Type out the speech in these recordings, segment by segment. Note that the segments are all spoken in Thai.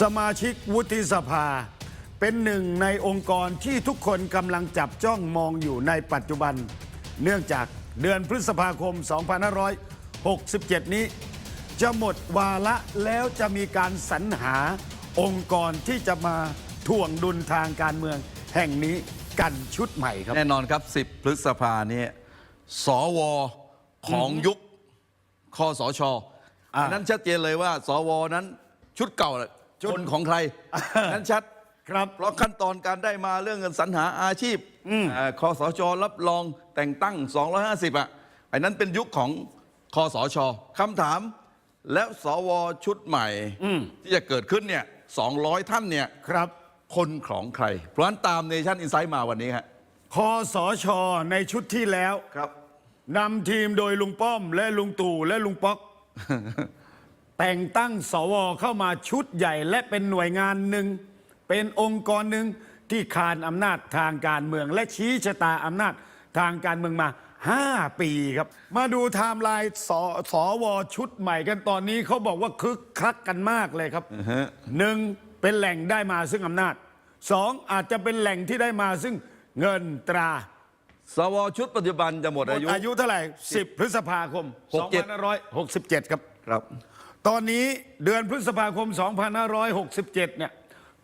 สมาชิกวุฒิสภา เป็นหนึ่งในองค์กรที่ทุกคนกำลังจับจ้องมองอยู่ในปัจจุบัน เนื่องจากเดือนพฤษภาคม 2567 นี้ จะหมดวาระแล้วจะมีการสรรหาองค์กรที่จะมาถ่วงดุลทางการเมืองแห่งนี้กันชุดใหม่ครับ แน่นอนครับ 10 พฤษภาเนี่ยสวของยุคคอสชอ่าอันนั้นชัดเจนเลยว่า สวนั้นชุดเก่าน่ะชุด คนของใครนั้นชัดครับ เพราะขั้นตอนการได้มาเรื่องเงินสรรหาอาชีพอ่าคอสชรับรองแต่งตั้ง 250 อะอันนั้นเป็นยุคของคอสชคำถาม แล้วสวชุดใหม่ที่จะเกิดขึ้นเนี่ย 200 ท่านเนี่ยครับ คนของใคร เพราะฉะนั้นตามเนชั่นอินไซต์มาวันนี้ฮะคอสชในชุดที่แล้วครับนำทีมโดยลุงป้อมและลุงตู่และลุงป๊อก แต่งตั้งสวเข้ามาชุดใหญ่และเป็นหน่วยงานหนึ่ง เป็นองค์กรหนึ่งที่คานอำนาจทางการเมือง และชี้ชะตาอำนาจทางการเมืองมา 5 ปีครับ มาดูไทม์ไลน์สสวชุดใหม่กันตอนนี้เขาบอกว่าคึกคักกันมากเลยครับหนึ่งเป็นแหล่งได้มาซึ่งอำนาจสองอาจจะเป็นแหล่งที่ได้มาซึ่งเงินตรา สวชุดปัจจุบันจะหมดอายุ อายุเท่าไหร่ 10 พฤษภาคม67 2567 ครับครับ ตอนนี้เดือนพฤษภาคม 2567 เนี่ย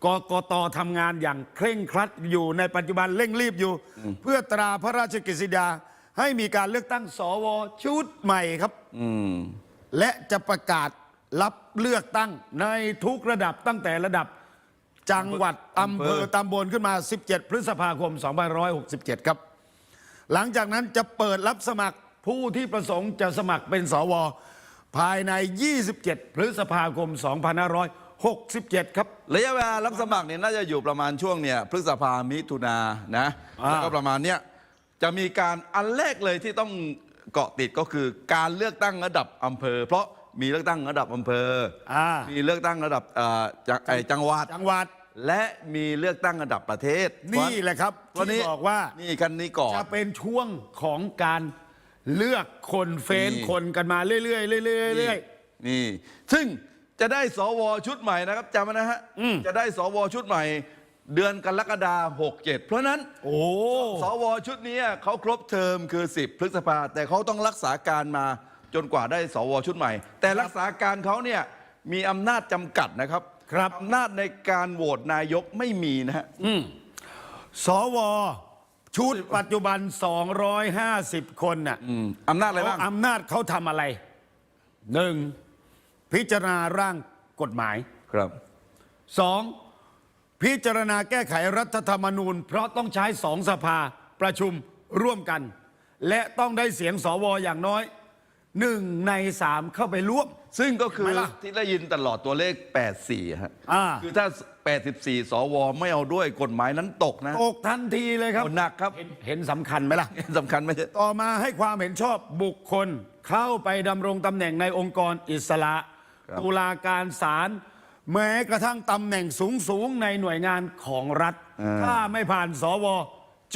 กกตทำงานอย่างเคร่งครัดอยู่ในปัจจุบันเร่งรีบอยู่ เพื่อตราพระราชกฤษฎีกาให้มีการเลือกตั้งสวชุดใหม่ครับอืมและจะประกาศรับเลือกตั้งในทุกระดับตั้งแต่ระดับจังหวัดอำเภอตำบลขึ้นมา 17 พฤษภาคม 2567 ครับ หลังจากนั้นจะเปิดรับสมัครผู้ที่ประสงค์จะสมัครเป็นสว ภายใน 27 พฤษภาคม 2567 ครับ ระยะเวลารับสมัครเนี่ยน่าจะอยู่ประมาณช่วงเนี่ยพฤษภามิถุนานะอ่า แล้วก็ประมาณเนี้ยจะมีการอันแรกเลยที่ต้องเกาะติดก็คือการเลือกตั้งระดับอำเภอ เพราะมีเลือกตั้งระดับอำเภออ่ามีเลือกตั้งระดับเอ่อจังไอ้จังหวัด จังหวัดและมีเลือกตั้งระดับประเทศนี่แหละครับ วันนี้ที่บอกว่า นี่กันนี้ก่อน จะเป็นช่วงของการ เลือกคนเฟ้นนี่ คนกันมาเรื่อยๆเรื่อยๆเรื่อย นี่ ซึ่งจะได้สวชุดใหม่นะครับจำไว้นะฮะจะได้สวชุดใหม่ เดือนกรกฎาหกเจ็ดเพราะฉะนั้น ๆโอ้ สวชุดนี้เขาครบเทอมคือ 10 พฤษภาแต่เขาต้องรักษาการมาจนกว่าได้สวชุดใหม่ แต่รักษาการเขาเนี่ยมีอำนาจจำกัดนะครับครับ อำนาจในการโหวตนายกไม่มีนะฮะ สว ชุดปัจจุบัน 250 คนน่ะอืมอำนาจอะไรบ้าง อำนาจเขาทำอะไรหนึ่งพิจารณาร่างกฎหมายครับสองพิจารณาแก้ไขรัฐธรรมนูญ เพราะต้องใช้สองสภาประชุมร่วมกัน และต้องได้เสียงสวอย่างน้อยหนึ่งในสามเข้าไปร่วม ซึ่งก็คือเห็นไหมล่ะที่ได้ยินตลอดตัวเลข 84 ฮะ อ่า คือถ้า 84 สว ไม่เอาด้วยกฎหมายนั้นตกนะตกทันทีเลยครับโอ้หนักครับเห็นเห็นสำคัญไหมล่ะ สำคัญไหมใช่ต่อมาให้ความเห็นชอบบุคคลเข้าไปดำรงตำแหน่งในองค์กรอิสระครับตุลาการศาลแม้กระทั่งตำแหน่งสูงสูงๆในหน่วยงานของรัฐ ถ้าไม่ผ่านสว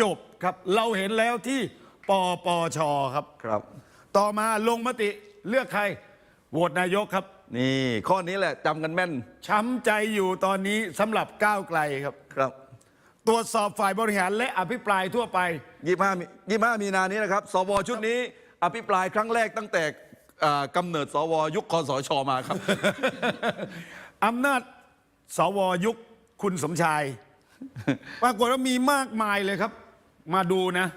จบครับ เราเห็นแล้วที่ปปชครับ ครับ ต่อมาลงมติเลือกใครโหวตนายกครับ นี่ ข้อนี้แหละจำกันแม่นช้ำใจอยู่ตอนนี้สำหรับก้าวไกลครับ ครับตรวจสอบฝ่ายบริหารและอภิปรายทั่วไป25มี25มีนานี้นะครับ สวชุดนี้ อภิปรายครั้งแรกตั้งแต่อ่ากำเนิดสวยุคคอสชมาครับ อำนาจสวยุคคุณสมชาย ปรากฏว่ามีมากมายเลยครับ มาดูนะ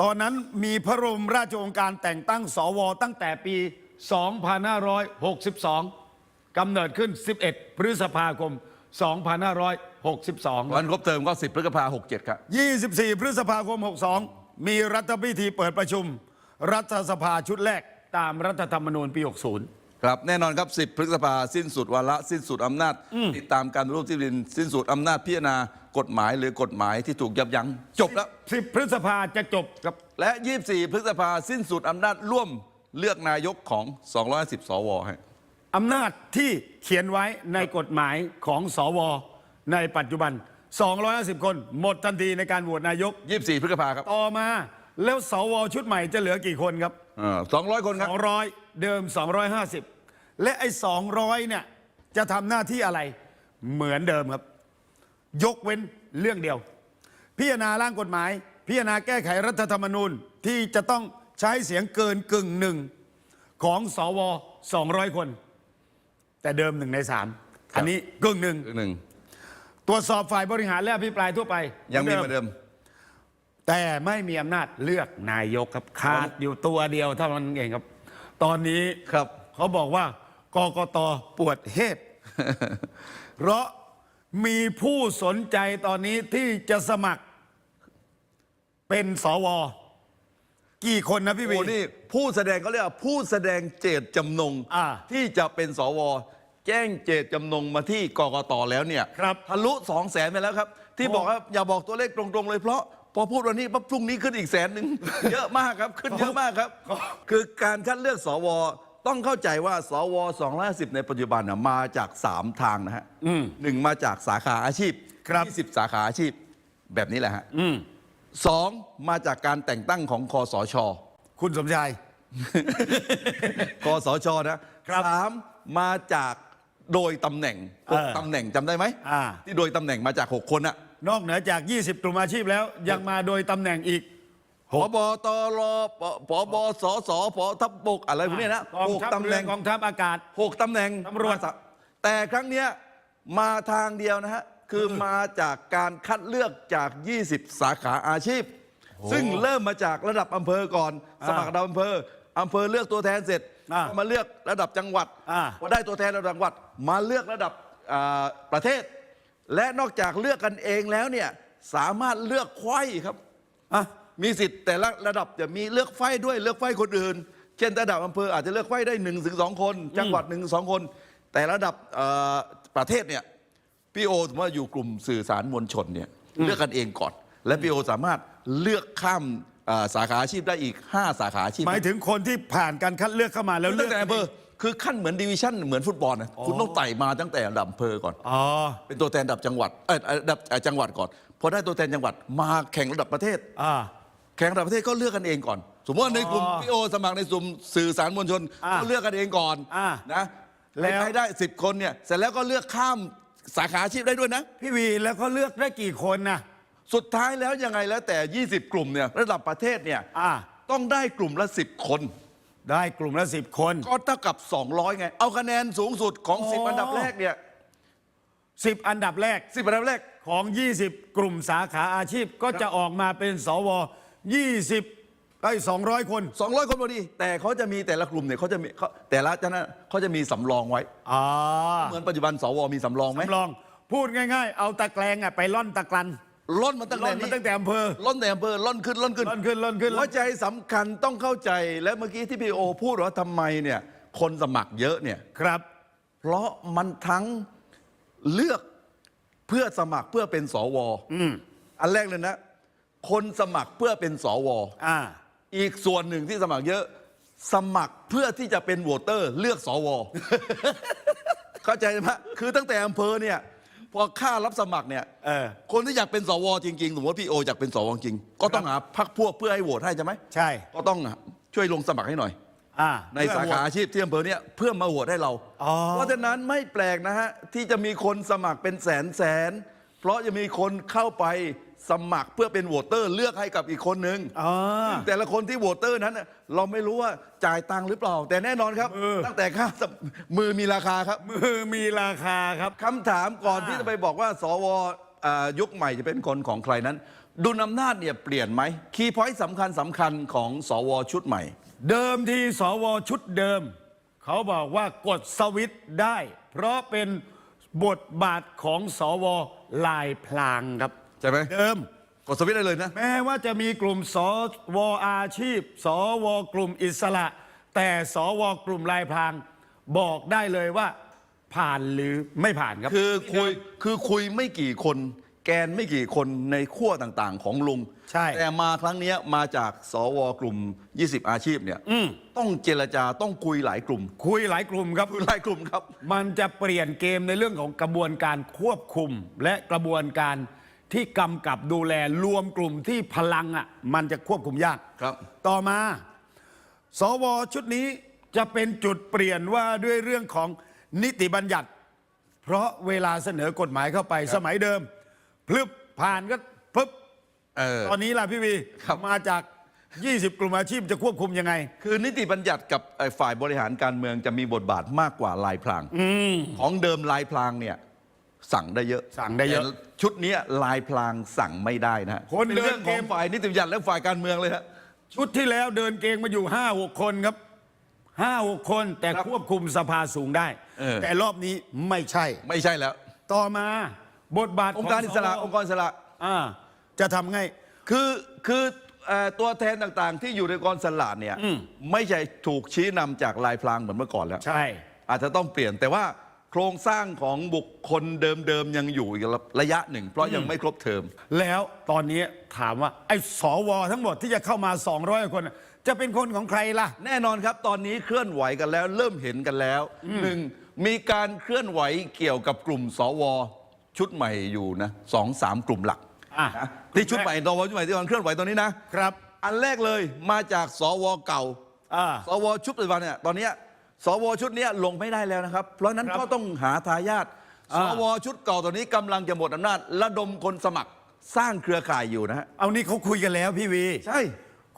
ตอนนั้นมีพระบรมราชโองการแต่งตั้งสวตั้งแต่ปี 2562 กำเนิดขึ้น 11 พฤษภาคม 2562 วันครบเทอมก็ 10 พฤษภา67 ครับ 24 พฤษภาคม 62 มีรัฐพิธีเปิดประชุม รัฐสภาชุดแรกตามรัฐธรรมนูญปี 60ครับแน่นอนครับ 10 พฤษภาสิ้นสุดวาระสิ้นสุดอำนาจ ติดตามการรูปที่ดิน สิ้นสุดอำนาจพิจารณากฎหมายหรือกฎหมายที่ถูกยับยั้งจบแล้ว 10 พฤษภาจะจบกับ และ 24 พฤษภาสิ้นสุดอำนาจร่วม เลือกนายกของ 210 สวฮะอำนาจที่เขียนไว้ในกฎหมายของสว ในปัจจุบัน 250 คน หมดทันทีในการโหวตนายก 24 พฤษภาครับต่อมา แล้วสวชุดใหม่จะเหลือกี่คนครับ อ่า200 คนครับ200 เดิม 250 และไอ้200เนี่ยจะทำหน้าที่อะไรเหมือนเดิมครับ ยกเว้นเรื่องเดียว พิจารณาร่างกฎหมาย พิจารณาแก้ไขรัฐธรรมนูญที่จะต้อง ใช้เสียงเกินกึ่งหนึ่งของสว200 คน แต่เดิมหนึ่งในสามอันนี้กึ่งหนึ่งหนึ่งตรวจสอบฝ่ายบริหารและอภิปรายทั่วไป ยังมีเหมือนเดิม แต่ไม่มีอำนาจเลือกนายกครับขาดอยู่ตัวเดียวเท่านั้นเองครับ ตอนนี้ครับเขาบอกว่ากกตปวดเหตุเพราะมีผู้สนใจตอนนี้ที่จะสมัครเป็นสว กี่คนนะพี่วี โอ้นี่ผู้แสดงเขาเรียกว่าผู้แสดงเจตจำนงอ่าที่จะเป็นสว แจ้งเจตจำนงมาที่กกตแล้วเนี่ยครับทะลุสองแสนไปแล้วครับ ที่โอ้บอกว่าอย่าบอกตัวเลขตรงๆเลยเพราะพอพูดวันนี้ปั๊บพรุ่งนี้ขึ้นอีกแสนหนึ่ง เยอะมากครับขึ้นเยอะมากครับ คือการคัดเลือกสว ต้องเข้าใจว่าสว250 ในปัจจุบันน่ะมาจาก 3 ทางนะฮะหนึ่งมาจากสาขาอาชีพครับ 20 สาขาอาชีพแบบนี้แหละฮะ อืม สองมาจากการแต่งตั้งของคอสช คุณสมชาย คอสชนะครับสามมาจากโดยตำแหน่งหกเออตำแหน่งจำได้ไหมอ่า ที่โดยตำแหน่งมาจาก6คนอะ นอกเหนือจาก 20 กลุ่มอาชีพแล้ว ยังมาโดยตำแหน่งอีก พบตรปพบสสพทัพบกอะไรพวกเนี้ยนะกองหกทัพตำแหเรือน่งกองทัพอากาศ หกตำแหน่งตำรวจมาจากแต่ครั้งเนี้ยมาทางเดียวนะฮะ คือมาจากการคัดเลือกจาก 20 สาขาอาชีพ ซึ่งเริ่มมาจากระดับอำเภอก่อน สมัครระดับอำเภออำเภอเลือกตัวแทนเสร็จอ่าก็มาเลือกระดับจังหวัดอ่าพอได้ตัวแทนระดับจังหวัด มาเลือกระดับอ่าประเทศ และนอกจากเลือกกันเองแล้วเนี่ยสามารถเลือกไขว้ครับอะมีสิทธิ์แต่ละระดับจะมีเลือกไฟด้วยเลือกไฟคนอื่น เช่นระดับอำเภออาจจะเลือกไฟได้หนึ่งถึงสองคน จังหวัดหนึ่งสองคน แต่ระดับเอ่อประเทศเนี่ย พี่โอสมมติว่าอยู่กลุ่มสื่อสารมวลชนเนี่ยเลือกกันเองก่อน และพี่โอสามารถเลือกข้ามเอ่อสาขาอาชีพได้อีก 5 สาขาอาชีพหมายถึงคนที่ผ่านการคัดเลือกเข้ามาแล้วคือเลืตั้อกงแต่อำเภอคือขั้นเหมือนดิวิชั่นเหมือนฟุตบอลนะคุณต้องไต่มาตั้งแต่ระดับอำเภอก่อน อ๋อ เป็นตัวแทนระดับจังหวัดเออระดับเอ่อจังหวัดก่อนพอได้ตัวแทนจังหวัดมาแข่งระดับประเทศ อ่า แข่งระดับประเทศก็เลือกกันเองก่อน สมมติว่าในกลุ่มอ๋อพี่โอสมัครในกลุ่มสื่อสารมวลชนอ่าก็เลือกกันเองก่อนอ่านะแล้แล้ววให้ได้ 10 คนเนี่ยเสร็จแล้วก็เลือกข้าม สาขาอาชีพได้ด้วยนะ พี่วีแล้วเขาเลือกได้กี่คนนะสุดท้ายแล้วยังไงแล้วแต่ 20 กลุ่มเนี่ยระดับประเทศเนี่ยอ่าต้องได้กลุ่มละ 10 คน ได้กลุ่มละสิบคนก็เท่ากับ 200 ไง เอาคะแนนสูงสุดของอ๋อ10 อันดับแรกเนี่ยสิบอันดับแรก10 อันดับแรก ของ 20 กลุ่มสาขาอาชีพก็จะออกมาเป็นสว 20 ไอ้200 คน 200 คนพอดี แต่เขาจะมีแต่ละกลุ่มเนี่ยเขาจะมีเขาแต่ละจะนะเขาจะมีสำรองไว้ อ่าเหมือนปัจจุบันสวมีสำรองไหมลอง พูดง่ายๆ เอาตะแกรงอะไปล่อนตะกรันล้นมาตั้งล่แต่อนมานี้ตั้งแต่อำเภอ ล้นแต่อำเภอล้นขึ้นล้นขึ้นล่อนขึ้นล่อนขึ้น หัวใจสำคัญต้องเข้าใจและเมื่อกี้ที่พี่โอพูดว่าทำไมเนี่ยคนสมัครเยอะเนี่ย ครับ เพราะมันทั้งเลือกเพื่อสมัครเพื่อเป็นสวอันแรกเลยนะ คนสมัครเพื่อเป็นสว อ่า อีกส่วนหนึ่งที่สมัครเยอะ สมัครเพื่อที่จะเป็นโหวตเตอร์ เลือกสวเข้าใจไหมคือตั้งแต่อำเภอเนี่ยพอค่ารับสมัครเนี่ยเออคนที่อยากเป็นสวจริงๆสมมติว่าพี่โออยากเป็นสวจริง ก็ต้องหาพักพวกเพื่อให้โหวตให้ใช่ไหมใช่ ก็ต้องช่วยลงสมัครให้หน่อย อ่าในสาขาอาชีพที่อำเภอเนี่ยเพื่อมาโหวตให้เรา อ๋อเพราะฉะนั้นไม่แปลกนะฮะที่จะมีคนสมัครเป็นแสนแสน เพราะจะมีคนเข้าไป สมัครเพื่อเป็นโหวตเตอร์เลือกให้กับอีกคนนึงอ๋อแต่ละคนที่โหวตเตอร์นั้นน่ะเราไม่รู้ว่าจ่ายตังค์หรือเปล่า แต่แน่นอนครับ มือ ตั้งแต่ค่าสมมือมีราคาครับมือมีราคาครับ คำถามก่อนอ่าที่จะไปบอกว่า สวอ่ายุคใหม่จะเป็นคนของใครนั้น ดุลอำนาจเนี่ยเปลี่ยนไหมคีย์พอยต์สำคัญสำคัญของสวชุดใหม่ เดิมทีสวชุดเดิม เขาบอกว่ากดสวิตช์ได้ เพราะเป็นบทบาทของสวลายพลางครับ ใช่ไหมเดิม กดสวิตช์ได้เลยนะ แม้ว่าจะมีกลุ่มสวอาชีพ สวกลุ่มอิสระ แต่สวกลุ่มลายพรางบอกได้เลยว่า ผ่านหรือไม่ผ่านครับ คือคุยคือคุยไม่กี่คน แกนไม่กี่คนในขั้วต่างๆ ของลุงใช่ แต่มาครั้งเนี้ยมาจากสวกลุ่ม 20 อาชีพเนี่ยต้องเจรจาต้องคุยหลายกลุ่มคุยหลายกลุ่มครับ คุยหลายกลุ่มครับ มันจะเปลี่ยนเกมในเรื่องของกระบวนการควบคุมและกระบวนการ ที่กำกับดูแลรวมกลุ่มที่พลังอะมันจะควบคุมยากครับ ต่อมา สวชุดนี้จะเป็นจุดเปลี่ยนว่าด้วยเรื่องของนิติบัญญัติ เพราะเวลาเสนอกฎหมายเข้าไปสมัยเดิมพลึบผ่านก็พึบเออ ตอนนี้ล่ะพี่วีครับ มาจาก 20 กลุ่มอาชีพจะควบคุมยังไง คือนิติบัญญัติกับไอ้ฝ่ายบริหารการเมืองจะมีบทบาทมากกว่าลายพรางของเดิมลายพรางเนี่ย สั่งได้เยอะสั่งได้เยอะแต่ชุดเนี้ยลายพรางสั่งไม่ได้นะฮะคนเป็นเดินเรื่องของเกมฝ่ายนิติบัญญัติและฝ่ายการเมืองเลยฮะ ชุดที่แล้วเดินเกงมาอยู่5 6คนครับ5 6คนแต่ครับควบคุมสภาสูงได้ เออ แต่รอบนี้ไม่ใช่ ไม่ใช่แล้ว ต่อมาบทบาทองค์การอิสระของค์กรอิสระ อ่าจะทำไง คือคือเอ่อตัวแทนต่างๆ ที่อยู่ในองค์กรอิสระเนี่ยไม่ใช่ถูกชี้นำจากลายพรางเหมือนเมื่อก่อนแล้ว ใช่ อาจจะต้องเปลี่ยนแต่ว่า โครงสร้างของบุคคลเดิมๆยังอยู่อีกระยะหนึ่ง เพราะยังไม่ครบเทอม แล้วตอนนี้ถามว่าไอ้สวทั้งหมดที่จะเข้ามา 200 คนน่ะจะเป็นคนของใครล่ะ แน่นอนครับตอนนี้เคลื่อนไหวกันแล้ว เริ่มเห็นกันแล้วหนึ่งมีการเคลื่อนไหวเกี่ยวกับกลุ่มสว ชุดใหม่อยู่นะสองสามกลุ่มหลักอะ นะที่ชุดใหม่สวชุดใหม่ที่กำลังเคลื่อนไหวตอนนี้นะครับอันแรกเลยมาจากสวเก่า อ่า สวชุดปัจจุบันเนี่ยตอนเนี้ย สวชุดเนี้ยลงไม่ได้แล้วนะครับ เพราะฉะนั้นครับก็ต้องหาทายาทสอ่าวชุดเก่าตอนนี้กำลังจะหมดอำนาจระดมคนสมัครสร้างเครือข่ายอยู่นะฮะเอานี่เขาคุยกันแล้วพี่วี ใช่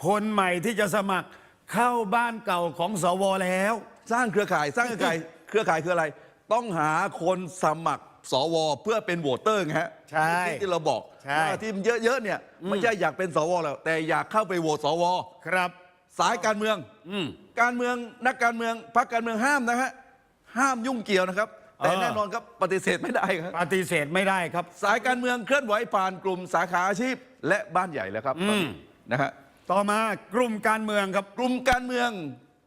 คนใหม่ที่จะสมัครเข้าบ้านเก่าของสวแล้ว สร้างเครือข่ายสร้างเครือข่าย เครือข่ายคืออะไร ต้องหาคนสมัครสวเพื่อเป็นโหวตเตอร์ไงฮะใช่ที่ที่เราบอกใช่ ว่าที่มันเยอะๆเนี่ยไม่ใช่อยากเป็นสวแล้วแต่อยากเข้าไปโหวตสว ครับ สายการเมืองอืม การเมืองนักการเมืองพรรคการเมืองห้ามนะฮะห้ามยุ่งเกี่ยวนะครับ แต่เออแน่นอนครับปฏิเสธไม่ได้ครับ ปฏิเสธไม่ได้ครับ สายการเมืองเคลื่อนไหวผ่านกลุ่มสาขาอาชีพ และบ้านใหญ่แล้วครับตอนนี้นะฮะต่อมากลุ่มการเมืองครับ กลุ่มการเมือง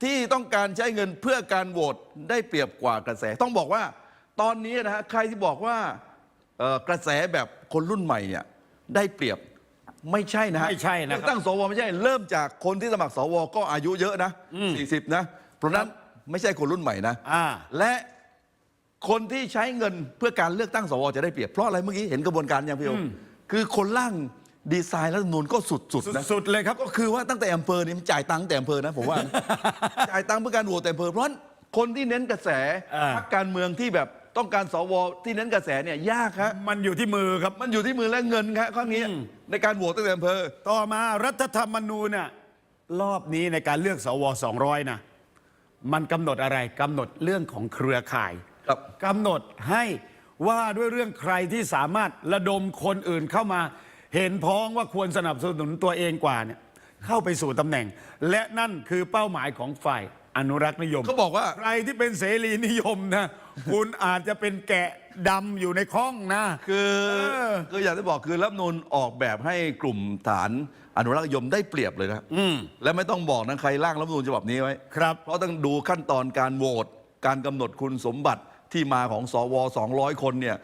ที่ต้องการใช้เงินเพื่อการโหวตได้เปรียบกว่ากระแส ต้องบอกว่า ตอนนี้นะฮะใครที่บอกว่าเอ่อกระแสแบบคนรุ่นใหม่เนี่ยได้เปรียบ ไม่ใช่นะฮะไม่ใช่นะครับเลือกตั้งสวไม่ใช่เริ่มจากคนที่สมัครสวก็อายุเยอะนะ40นะ เพราะฉะนั้นไม่ใช่คนรุ่นใหม่นะอ่า และคนที่ใช้เงินเพื่อการเลือกตั้งสวจะได้เปรียบเพราะอะไรเมื่อกี้เห็นกระบวนการยังพี่โอคือคนร่างดีไซน์รัฐธรรมนูญก็สุดๆนะสุดๆเลยครับ ก็คือว่าตั้งแต่อำเภอนี่มันจ่ายตังค์แต่อำเภอนะผมว่านะ จ่ายตังค์เพื่อการโหวตแต่อำเภอเพราะฉะนั้นคนที่เน้นกระแสอ่า พรรคการเมืองที่แบบ ต้องการสวที่เน้นกระแสเนี่ยยากครับมันอยู่ที่มือครับ มันอยู่ที่มือและเงินครับข้อนี้ในการโหวตตั้งแต่อำเภอ ต่อมารัฐธรรมนูญน่ะรอบนี้ในการเลือกสว200นะมันกำหนดอะไรกำหนดเรื่องของเครือข่ายครับ กำหนดให้ว่าด้วยเรื่องใครที่สามารถระดมคนอื่นเข้ามา เห็นพ้องว่าควรสนับสนุนตัวเองกว่าเนี่ยเข้าไปสู่ตำแหน่ง และนั่นคือเป้าหมายของฝ่ายอนุรักษ์นิยมเขาบอกว่า ใครที่เป็นเสรีนิยมนะ คุณอาจจะเป็นแกะดำอยู่ในข้องนะ คือเออ คืออยากจะบอกคือรัฐธรรมนูลออกแบบให้กลุ่มฐานอนุรักษ์นิยมได้เปรียบเลยนะและไม่ต้องบอกนะใครร่างรัฐธรรมนูญฉบับนี้ไว้ ครับ เพราะต้องดูขั้นตอนการโหวตการกำหนดคุณสมบัติที่มาของสว200 คนเนี่ย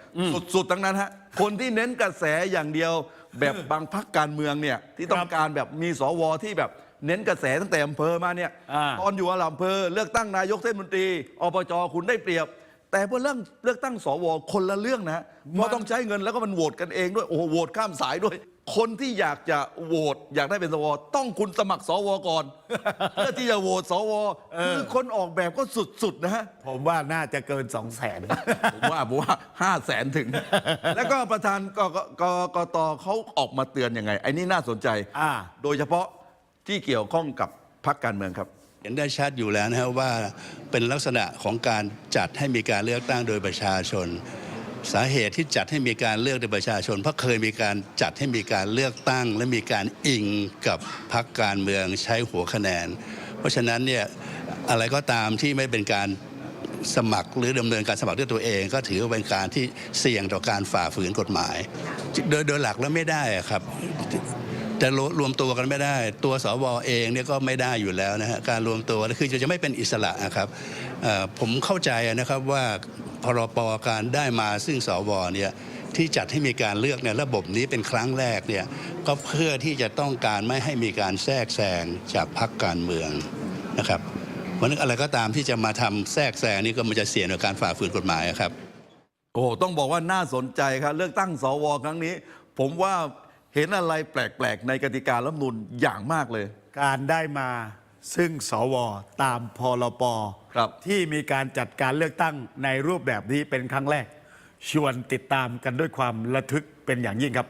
สุดๆทั้งนั้นฮะคนที่เน้นกระแสอย่างเดียว แบบบางพักการเมืองเนี่ยที่ต้องการแบบมีสวที่แบบเน้นกระแสตั้งแต่อำเภอมาเนี่ยอ่า ตอนอยู่อำเภอเลือกตั้งนายกเทศมนตรีอบจคุณได้เปรียบ แต่พอเรื่องเลือกตั้งสวคนละเรื่องนะฮะเพราะต้องใช้เงินแล้วก็มันโหวตกันเองด้วยโอ้โหโหวตข้ามสายด้วย คนที่อยากจะโหวตอยากได้เป็นสวต้องคุณสมัครสวก่อนเพื่อที่จะโหวตสวคือคนออกแบบก็สุดๆนะฮะผมว่าน่าจะเกิน2 0 0แสนผมว่าผมว่าห้าแสนถึง แล้วก็ประธานกกกกตเขาออกมาเตือนยังไงไอ้นี่น่าสนใจอ่าโดยเฉพาะที่เกี่ยวข้องกับพรรคการเมืองครับ เห็นได้ชัดอยู่แล้วนะครับว่าเป็นลักษณะของการจัดให้มีการเลือกตั้งโดยประชาชน สาเหตุที่จัดให้มีการเลือกโดยประชาชน เพราะเคยมีการจัดให้มีการเลือกตั้ง และมีการอิงกับพรรคการเมืองใช้หัวคะแนน เพราะฉะนั้นเนี่ยอะไรก็ตามที่ไม่เป็นการสมัครหรือดำเนินการสมัครด้วยตัวเอง ก็ถือว่าเป็นการที่เสี่ยงต่อการฝ่าฝืนกฎหมาย โดยโดยหลักแล้วไม่ได้ครับ จะรวรวมตัวกันไม่ได้ ตัวสวเองเนี่ยก็ไม่ได้อยู่แล้วนะฮะการรวมตัวคือจะไม่เป็นอิสระนะครับผมเข้าใจนะครับว่าพรปการได้มาซึ่งสวเนี่ยที่จัดให้มีการเลือกในระบบนี้เป็นครั้งแรกเนี่ยก็เพื่อที่จะต้องการไม่ให้มีการแทรกแซงจากพรรคการเมืองนะครับเพราะฉะนั้อะไรก็ตามที่จะมาทำแทรกแซงนี่ก็มันจะเสี่ยงต่อการฝ่าฝืนกฎหมายครับ โอ้ต้องบอกว่าน่าสนใจครับ เลือกตั้งสวครั้งนี้ ผมว่า เห็นอะไรแปลก ๆ ในกติการรัฐธรรมนูลอย่างมากเลย การได้มาซึ่งสวตามพรปครับ ที่มีการจัดการเลือกตั้งในรูปแบบนี้เป็นครั้งแรก ชวนติดตามกันด้วยความระทึกเป็นอย่างยิ่งครับ